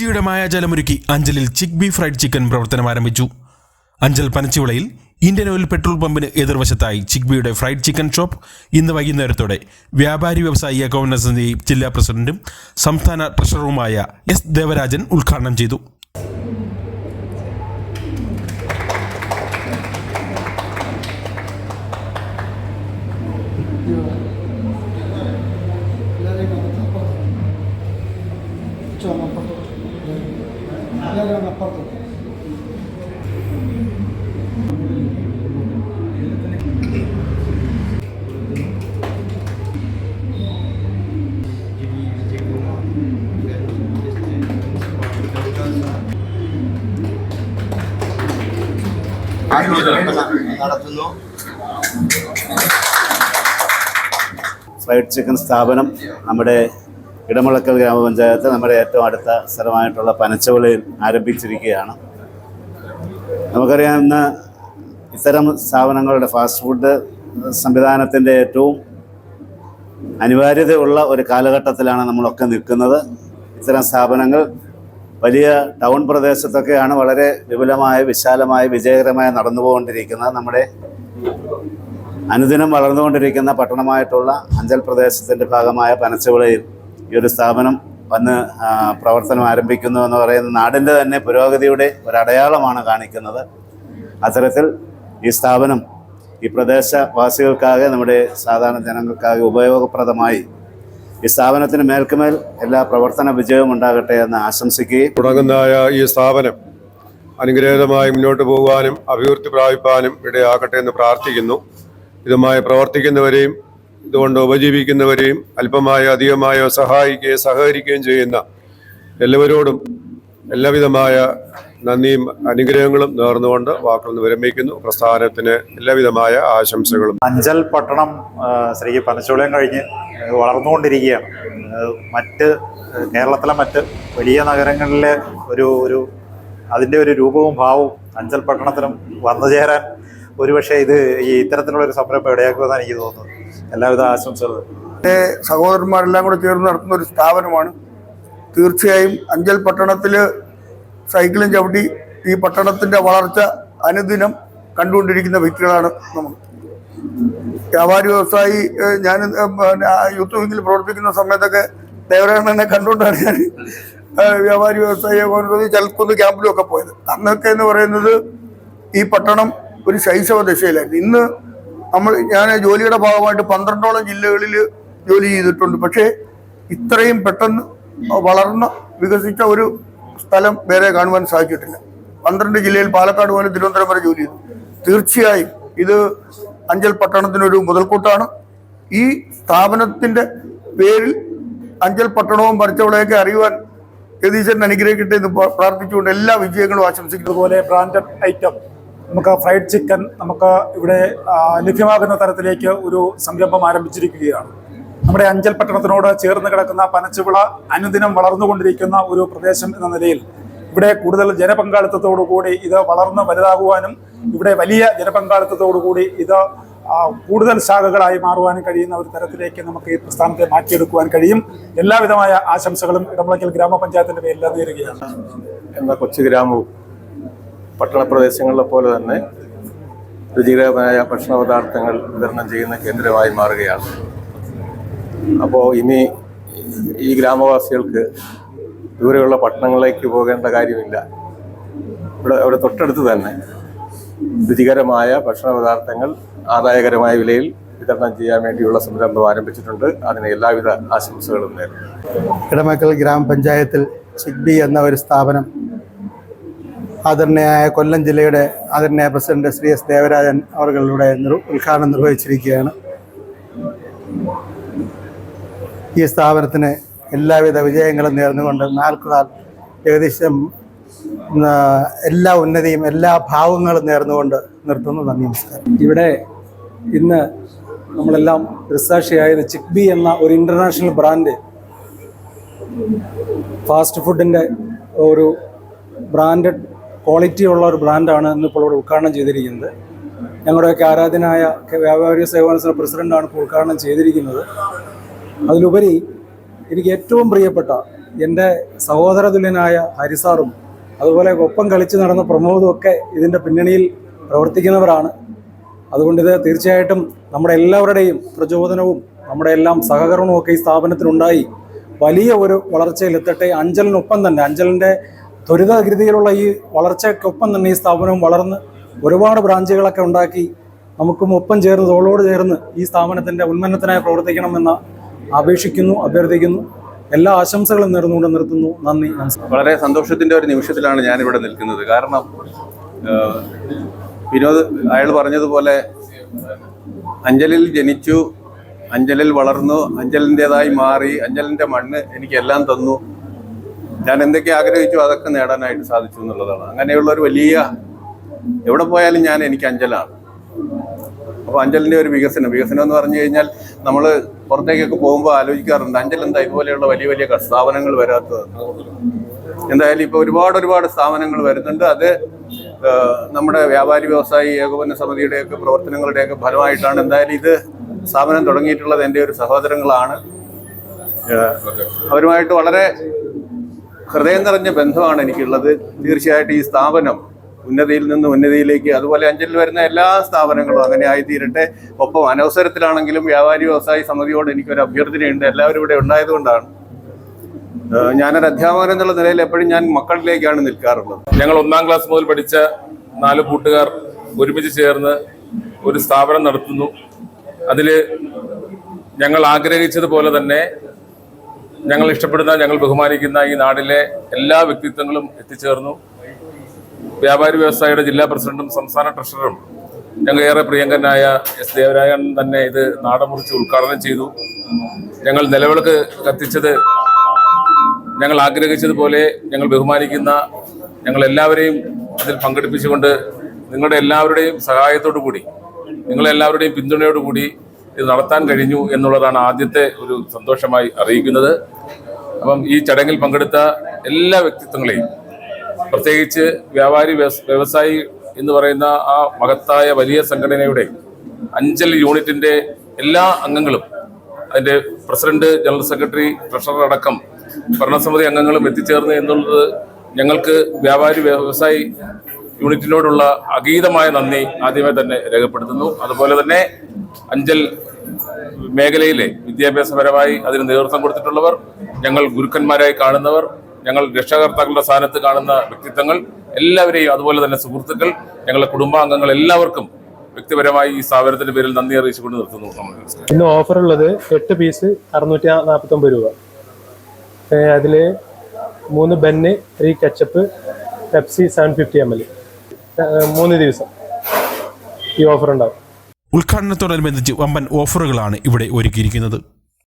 രുചിയുടെ മായാജാലമൊരുക്കി അഞ്ചലിൽ ചിക്ക് ബി ഫ്രൈഡ് ചിക്കൻ പ്രവർത്തനം ആരംഭിച്ചു. അഞ്ചൽ പനച്ചിവിളയിൽ ഇന്ത്യൻ ഓയിൽ പെട്രോൾ പമ്പിന് എതിർവശത്തായി ചിക്ബിയുടെ ഫ്രൈഡ് ചിക്കൻ ഷോപ്പ് ഇന്ന് വൈകുന്നേരത്തോടെ വ്യാപാരി വ്യവസായി ഏകോപന സമിതി ജില്ലാ പ്രസിഡന്റും സംസ്ഥാന ട്രഷററുമായ എസ് ദേവരാജൻ ഉദ്ഘാടനം ചെയ്തു. നടത്തുന്നു. ഫ്രൈഡ് ചിക്കൻ സ്ഥാപനം നമ്മുടെ ഇടമുളക്കൽ ഗ്രാമപഞ്ചായത്ത് നമ്മുടെ ഏറ്റവും അടുത്ത സ്ഥലമായിട്ടുള്ള പനച്ചവിളയിൽ ആരംഭിച്ചിരിക്കുകയാണ്. നമുക്കറിയാം ഇന്ന് ഇത്തരം സ്ഥാപനങ്ങളുടെ ഫാസ്റ്റ് ഫുഡ് സംവിധാനത്തിന്റെ ഏറ്റവും അനിവാര്യതയുള്ള ഒരു കാലഘട്ടത്തിലാണ് നമ്മളൊക്കെ നിൽക്കുന്നത്. ഇത്തരം സ്ഥാപനങ്ങൾ വലിയ ടൗൺ പ്രദേശത്തൊക്കെയാണ് വളരെ വിപുലമായ വിശാലമായ വിജയകരമായി നടന്നുപോകൊണ്ടിരിക്കുന്നത്. നമ്മുടെ അനുദിനം വളർന്നുകൊണ്ടിരിക്കുന്ന പട്ടണമായിട്ടുള്ള അഞ്ചൽ പ്രദേശത്തിന്റെ ഭാഗമായ പനച്ചവിളയിൽ ഈ ഒരു സ്ഥാപനം വന്ന് പ്രവർത്തനം ആരംഭിക്കുന്നു എന്ന് പറയുന്ന നാടിന്റെ തന്നെ പുരോഗതിയുടെ ഒരു അടയാളമാണ് കാണിക്കുന്നത്. അത്തരത്തിൽ ഈ സ്ഥാപനം ഈ പ്രദേശവാസികൾക്കാകെ നമ്മുടെ സാധാരണ ജനങ്ങൾക്കാകെ ഉപയോഗപ്രദമായി ഈ സ്ഥാപനത്തിന് മേൽക്കുമേൽ എല്ലാ പ്രവർത്തന വിജയവും ഉണ്ടാകട്ടെ എന്ന് ആശംസിക്കുകയും തുടങ്ങുന്നതായ ഈ സ്ഥാപനം അനുഗ്രഹീതമായി മുന്നോട്ട് പോകുവാനും അഭിവൃദ്ധി പ്രാപിപ്പാനും ഇടയാകട്ടെ എന്ന് പ്രാർത്ഥിക്കുന്നു. ഇതുമായി പ്രവർത്തിക്കുന്നവരെയും ഇതുകൊണ്ട് ഉപജീവിക്കുന്നവരെയും അല്പമായോ അധികമായോ സഹായിക്കുകയും സഹകരിക്കുകയും ചെയ്യുന്ന എല്ലാവരോടും എല്ലാവിധമായ നന്ദിയും അനുഗ്രഹങ്ങളും നേർന്നുകൊണ്ട് വാക്കുകൾ വിരമിക്കുന്നു. പ്രസ്ഥാനത്തിന് എല്ലാവിധമായ ആശംസകളും. അഞ്ചൽ പട്ടണം ശ്രീ പനച്ചോളയം കഴിഞ്ഞ് വളർന്നുകൊണ്ടിരിക്കുകയാണ്. മറ്റ് കേരളത്തിലെ മറ്റ് വലിയ നഗരങ്ങളിലെ ഒരു ഒരു അതിന്റെ ഒരു രൂപവും ഭാവവും അഞ്ചൽ പട്ടണത്തിനും വന്നു ചേരാൻ ഒരുപക്ഷെ ഇത് ഈ ഇത്തരത്തിലുള്ള ഒരു സംരംഭം ഇടയാക്കുമെന്നാണ് എനിക്ക് തോന്നുന്നത്. എല്ലാവിധ ആശംസകളും. എന്റെ സഹോദരന്മാരെല്ലാം കൂടെ ചേർന്ന് നടത്തുന്ന ഒരു സ്ഥാപനമാണ്. തീർച്ചയായും അഞ്ചൽ പട്ടണത്തിൽ സൈക്കിളും ചവിട്ടി ഈ പട്ടണത്തിന്റെ വളർച്ച അനുദിനം കണ്ടുകൊണ്ടിരിക്കുന്ന വ്യക്തികളാണ് നമ്മൾ. വ്യാപാരി വ്യവസായി ഞാൻ യൂത്ത് വിങ്ങിൽ പ്രവർത്തിക്കുന്ന സമയത്തൊക്കെ ദേവരാണനെ കണ്ടുകൊണ്ടാണ് ഞാൻ വ്യാപാരി വ്യവസായിയെ കൊണ്ടുപോയി ചലക്കുന്ന് ക്യാമ്പിലും ഒക്കെ പോയത്. അന്നൊക്കെ എന്ന് പറയുന്നത് ഈ പട്ടണം ഒരു ശൈശവ ദശയിലായിരുന്നു. ഇന്ന് നമ്മൾ ഞാൻ ജോലിയുടെ ഭാഗമായിട്ട് പന്ത്രണ്ടോളം ജില്ലകളിൽ ജോലി ചെയ്തിട്ടുണ്ട്. പക്ഷേ ഇത്രയും പെട്ടെന്ന് വളർന്ന വികസിച്ച ഒരു സ്ഥലം വേറെ കാണുവാൻ സാധിച്ചിട്ടില്ല. പന്ത്രണ്ട് ജില്ലയിൽ പാലക്കാട് മുതൽ തിരുവനന്തപുരം വരെ ജോലി ചെയ്തു. തീർച്ചയായും ഇത് അഞ്ചൽ പട്ടണത്തിനൊരു മുതൽക്കൂട്ടാണ്. ഈ സ്ഥാപനത്തിന്റെ പേരിൽ അഞ്ചൽ പട്ടണവും പറിച്ചവളെയൊക്കെ അറിയുവാൻ യതീശ്വരൻ അനുഗ്രഹിക്കട്ടെ എന്ന് പ്ര- പ്രാർത്ഥിച്ചുകൊണ്ട് എല്ലാ വിജയങ്ങളും ആശംസിക്കുന്നു. പോലെ ബ്രാൻഡഡ് ഐറ്റം നമുക്ക് ഫ്രൈഡ് ചിക്കൻ നമുക്ക് ഇവിടെ ലഭ്യമാകുന്ന തരത്തിലേക്ക് ഒരു സംരംഭം ആരംഭിച്ചിരിക്കുകയാണ്. നമ്മുടെ അഞ്ചൽ പട്ടണത്തിനോട് ചേർന്ന് കിടക്കുന്ന പനച്ചുവിള അനുദിനം വളർന്നുകൊണ്ടിരിക്കുന്ന ഒരു പ്രദേശം എന്ന നിലയിൽ ഇവിടെ കൂടുതൽ ജനപങ്കാളിത്തത്തോടു കൂടി ഇത് വളർന്ന് വലുതാകുവാനും ഇവിടെ വലിയ ജനപങ്കാളിത്തത്തോടു കൂടി ഇത് കൂടുതൽ ശാഖകളായി മാറുവാനും കഴിയുന്ന ഒരു തരത്തിലേക്ക് നമുക്ക് ഈ പ്രസ്ഥാനത്തെ മാറ്റിയെടുക്കുവാൻ കഴിയും. എല്ലാവിധമായ ആശംസകളും ഇടമുളയ്ക്കൽ ഗ്രാമപഞ്ചായത്തിന്റെ പേരിൽ നേരുകയാണ്. എന്ന കൊച്ചു ഗ്രാമവും പട്ടണ പ്രദേശങ്ങളിലെ പോലെ തന്നെ രുചികരമായ ഭക്ഷണ പദാർത്ഥങ്ങൾ വിതരണം ചെയ്യുന്ന കേന്ദ്രമായി മാറുകയാണ്. അപ്പോൾ ഇനി ഈ ഗ്രാമവാസികൾക്ക് ദൂരെയുള്ള പട്ടണങ്ങളിലേക്ക് പോകേണ്ട കാര്യമില്ല. ഇവിടെ അവിടെ തൊട്ടടുത്ത് തന്നെ രുചികരമായ ഭക്ഷണ പദാർത്ഥങ്ങൾ ആദായകരമായ വിലയിൽ വിതരണം ചെയ്യാൻ വേണ്ടിയുള്ള സംരംഭം ആരംഭിച്ചിട്ടുണ്ട്. അതിന് എല്ലാവിധ ആശംസകളും നേരുന്നു. ഇടമക്കൽ ഗ്രാമപഞ്ചായത്തിൽ ചിഗ്ബി എന്ന ഒരു സ്ഥാപനം ആദരണീയായ കൊല്ലം ജില്ലയുടെ ആദരണീയ പ്രസിഡന്റ് ശ്രീ എസ് ദേവരാജൻ അവർകളുടെ ഉദ്ഘാടനം നിർവഹിച്ചിരിക്കുകയാണ്. ഈ സ്ഥാപനത്തിന് എല്ലാവിധ വിജയങ്ങളും നേർന്നുകൊണ്ട് നാൽക്കുനാൾ ഏകദേശം എല്ലാ ഉന്നതിയും എല്ലാ ഭാവങ്ങളും നേർന്നുകൊണ്ട് നിർത്തുന്നു. നന്ദി നമസ്കാരം. ഇവിടെ ഇന്ന് നമ്മളെല്ലാം ദൃസാക്ഷിയായത് ചിക്ബി എന്ന ഒരു ഇന്റർനാഷണൽ ബ്രാൻഡ് ഫാസ്റ്റ് ഫുഡിന്റെ ഒരു ബ്രാൻഡഡ് ക്വാളിറ്റി ഉള്ള ഒരു ബ്രാൻഡാണ് ഇന്നിപ്പോൾ ഇവിടെ ഉദ്ഘാടനം ചെയ്തിരിക്കുന്നത്. ഞങ്ങളുടെയൊക്കെ ആരാധനായ വ്യാപാരി സേവന പ്രസിഡന്റാണ് ഇപ്പോൾ ഉദ്ഘാടനം ചെയ്തിരിക്കുന്നത്. അതിലുപരി എനിക്ക് ഏറ്റവും പ്രിയപ്പെട്ട എന്റെ സഹോദരതുല്യനായ ഹരിസാറും അതുപോലെ ഒപ്പം കളിച്ച് നടന്ന പ്രമോദും ഒക്കെ ഇതിന്റെ പിന്നണിയിൽ പ്രവർത്തിക്കുന്നവരാണ്. അതുകൊണ്ട് ഇത് തീർച്ചയായിട്ടും നമ്മുടെ എല്ലാവരുടെയും പ്രചോദനവും നമ്മുടെ എല്ലാം സഹകരണവും ഒക്കെ ഈ സ്ഥാപനത്തിനുണ്ടായി വലിയ ഒരു വളർച്ചയിലെത്തട്ടെ. അഞ്ചലിനൊപ്പം തന്നെ അഞ്ചലിന്റെ ത്വരിതഗതിയിലുള്ള ഈ വളർച്ചയ്ക്കൊപ്പം തന്നെ ഈ സ്ഥാപനം വളർന്ന് ഒരുപാട് ബ്രാഞ്ചുകളൊക്കെ ഉണ്ടാക്കി നമുക്കും ഒപ്പം ചേർന്ന് തോളോട് ചേർന്ന് ഈ സ്ഥാപനത്തിന്റെ ഉന്നമനത്തിനായി പ്രവർത്തിക്കണമെന്ന് അപേക്ഷിക്കുന്നു അഭ്യർത്ഥിക്കുന്നു. എല്ലാ ആശംസകളും നേർന്നുകൊണ്ട് നിർത്തുന്നു. നന്ദി നമസ്കാരം. വളരെ സന്തോഷത്തിന്റെ ഒരു നിമിഷത്തിലാണ് ഞാനിവിടെ നിൽക്കുന്നത്. കാരണം വിനോദ് അയാൾ പറഞ്ഞതുപോലെ അഞ്ചലിൽ ജനിച്ചു അഞ്ചലിൽ വളർന്നു അഞ്ചലിന്റെതായി മാറി അഞ്ചലിന്റെ മണ്ണ് എനിക്കെല്ലാം തന്നു. ഞാൻ എന്തൊക്കെ ആഗ്രഹിച്ചു അതൊക്കെ നേടാനായിട്ട് സാധിച്ചു എന്നുള്ളതാണ്. അങ്ങനെയുള്ള ഒരു വലിയ എവിടെ പോയാലും ഞാൻ എനിക്ക് അഞ്ചലാണ്. അപ്പോൾ അഞ്ചലിന്റെ ഒരു വികസനം. വികസനം എന്ന് പറഞ്ഞു കഴിഞ്ഞാൽ നമ്മൾ പുറത്തേക്കൊക്കെ പോകുമ്പോൾ ആലോചിക്കാറുണ്ട് അഞ്ചൽ എന്താ ഇതുപോലെയുള്ള വലിയ വലിയ സ്ഥാപനങ്ങൾ വരാത്തത്? എന്തായാലും ഇപ്പോൾ ഒരുപാട് ഒരുപാട് സ്ഥാപനങ്ങൾ വരുന്നുണ്ട്. അത് നമ്മുടെ വ്യാപാരി വ്യവസായി ഏകോപന സമിതിയുടെയൊക്കെ പ്രവർത്തനങ്ങളുടെയൊക്കെ ഫലമായിട്ടാണ് എന്തായാലും ഇത് സ്ഥാപനം തുടങ്ങിയിട്ടുള്ളത് എന്റെ ഒരു സഹോദരങ്ങളാണ്. അവരുമായിട്ട് വളരെ ഹൃദയം നിറഞ്ഞ ബന്ധമാണ് എനിക്കുള്ളത്. തീർച്ചയായിട്ടും ഈ സ്ഥാപനം ഉന്നതിയിൽ നിന്ന് ഉന്നതിയിലേക്ക് അതുപോലെ അഞ്ചലിൽ വരുന്ന എല്ലാ സ്ഥാപനങ്ങളും അങ്ങനെ ആയിത്തീരട്ടെ. ഒപ്പം അനവസരത്തിലാണെങ്കിലും വ്യാപാരി വ്യവസായി സമിതിയോട് എനിക്കൊരു അഭ്യർത്ഥനയുണ്ട്. എല്ലാവരും ഇവിടെ ഉണ്ടായതുകൊണ്ടാണ്. ഞാനൊരു അധ്യാപകൻ എന്നുള്ള നിലയിൽ എപ്പോഴും ഞാൻ മക്കളിലേക്കാണ് നിൽക്കാറുള്ളത്. ഞങ്ങൾ ഒന്നാം ക്ലാസ് മുതൽ പഠിച്ച നാല് കൂട്ടുകാർ ഒരുമിച്ച് ചേർന്ന് ഒരു സ്ഥാപനം നടത്തുന്നു. അതിൽ ഞങ്ങൾ ആഗ്രഹിച്ചതുപോലെ തന്നെ ഞങ്ങൾ ഇഷ്ടപ്പെടുന്ന ഞങ്ങൾ ബഹുമാനിക്കുന്ന ഈ നാടിലെ എല്ലാ വ്യക്തിത്വങ്ങളും എത്തിച്ചേർന്നു. വ്യാപാരി വ്യവസായിയുടെ ജില്ലാ പ്രസിഡന്റും സംസ്ഥാന ട്രഷററും ഞങ്ങൾ ഏറെ പ്രിയങ്കരനായ എസ് ദേവരായൻ തന്നെ ഇത് നാടമുറിച്ച് ഉദ്ഘാടനം ചെയ്തു. ഞങ്ങൾ നിലവിളക്ക് കത്തിച്ചത് ഞങ്ങൾ ആഗ്രഹിച്ചതുപോലെ ഞങ്ങൾ ബഹുമാനിക്കുന്ന ഞങ്ങൾ എല്ലാവരെയും അതിൽ പങ്കെടുപ്പിച്ചുകൊണ്ട് നിങ്ങളുടെ എല്ലാവരുടെയും സഹായത്തോടു കൂടി നിങ്ങളെല്ലാവരുടെയും പിന്തുണയോടു കൂടി ഇത് നടത്താൻ കഴിഞ്ഞു എന്നുള്ളതാണ് ആദ്യത്തെ ഒരു സന്തോഷമായി അറിയിക്കുന്നത്. അപ്പം ഈ ചടങ്ങിൽ പങ്കെടുത്ത എല്ലാ വ്യക്തിത്വങ്ങളെയും പ്രത്യേകിച്ച് വ്യാപാരി വ്യവസായി എന്ന് പറയുന്ന ആ മഹത്തായ വലിയ സംഘടനയുടെ അഞ്ചൽ യൂണിറ്റിന്റെ എല്ലാ അംഗങ്ങളും അതിന്റെ പ്രസിഡന്റ് ജനറൽ സെക്രട്ടറി ട്രഷറർ അടക്കം ഭരണസമിതി അംഗങ്ങളും എത്തിച്ചേർന്ന് എന്നുള്ളത് ഞങ്ങൾക്ക് വ്യാപാരി വ്യവസായി യൂണിറ്റിനോടുള്ള അഗീതമായ നന്ദി ആദ്യമേ തന്നെ രേഖപ്പെടുത്തുന്നു. അതുപോലെ തന്നെ അഞ്ചൽ മേഖലയിലെ വിദ്യാഭ്യാസപരമായി അതിന് നേതൃത്വം കൊടുത്തിട്ടുള്ളവർ ഞങ്ങൾ ഗുരുക്കന്മാരായി കാണുന്നവർ ഞങ്ങൾ രക്ഷകർത്താക്കളുടെ സ്ഥാനത്ത് കാണുന്ന വ്യക്തിത്വങ്ങൾ എല്ലാവരെയും അതുപോലെ തന്നെ സുഹൃത്തുക്കൾ ഞങ്ങളുടെ കുടുംബാംഗങ്ങൾ എല്ലാവർക്കും വ്യക്തിപരമായി ഈ സ്ഥാപനത്തിന്റെ പേരിൽ നന്ദി അറിയിച്ചുകൊണ്ട് നിർത്തുന്നു. ഇന്ന് ഓഫർ ഉള്ളത് എട്ട് പീസ് അറുന്നൂറ്റി നാൽപ്പത്തൊമ്പത് രൂപ. അതിൽ മൂന്ന് ബെന്ന് three ketchup Pepsi seven fifty M L മൂന്ന് ദിവസം ഈ ഓഫർ ഉണ്ടാവും ഉദ്ഘാടനത്തോടനുബന്ധിച്ച് വമ്പൻ ഓഫറുകളാണ് ഇവിടെ ഒരുക്കിയിരിക്കുന്നത്.